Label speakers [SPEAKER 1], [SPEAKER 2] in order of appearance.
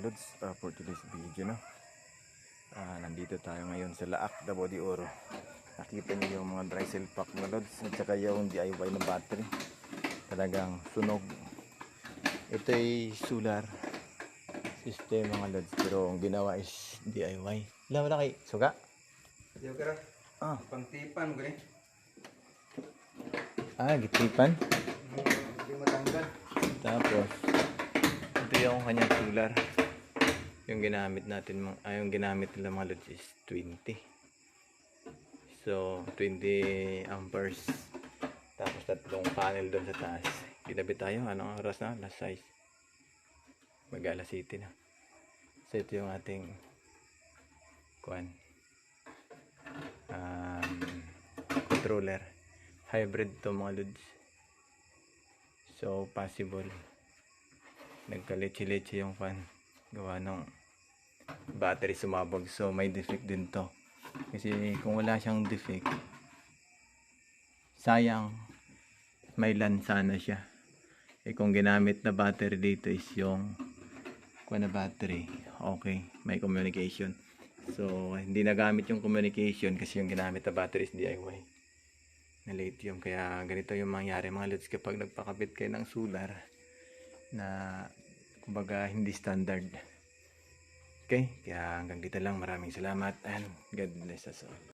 [SPEAKER 1] mga lods uh, for today's video no. Ah, nandito tayo ngayon sa Laak, Davao de Oro. Nakita niyo yung mga dry cell pack mga lods at saka yung DIY na battery. Talagang sunog. Ito ay solar system mga lods pero ang ginawa is DIY. Alam mo na kay suga? Ah,
[SPEAKER 2] pangtipan ko ni.
[SPEAKER 1] ah gitipan.
[SPEAKER 2] Hindi matanggal.
[SPEAKER 1] Tapos, ito yung kanyang solar. Yung ginamit natin, mga- ah, yung ginamit nila mga lods is 20. So, 20 amperes. Tapos, tatlong panel doon sa taas. Ginabi tayo. Anong oras na? Last size. Mag-alas city na. So, ito yung ating kuan. Um, controller. Hybrid to mga lods. So, possible. Nagka-leche-leche yung fan. Gawa ng battery sumabog. So, may defect din to. Kasi kung wala siyang defect, sayang, may LAN sana siya. Eh kung ginamit na battery dito is yung kuha na battery, okay, may communication. So, hindi nagamit yung communication kasi yung ginamit na battery is DIY na lithium. Kaya ganito yung mangyari mga lods kapag nagpakabit kayo ng solar na kumbaga hindi standard. Okay? Kaya hanggang dito lang. Maraming salamat and God bless us all.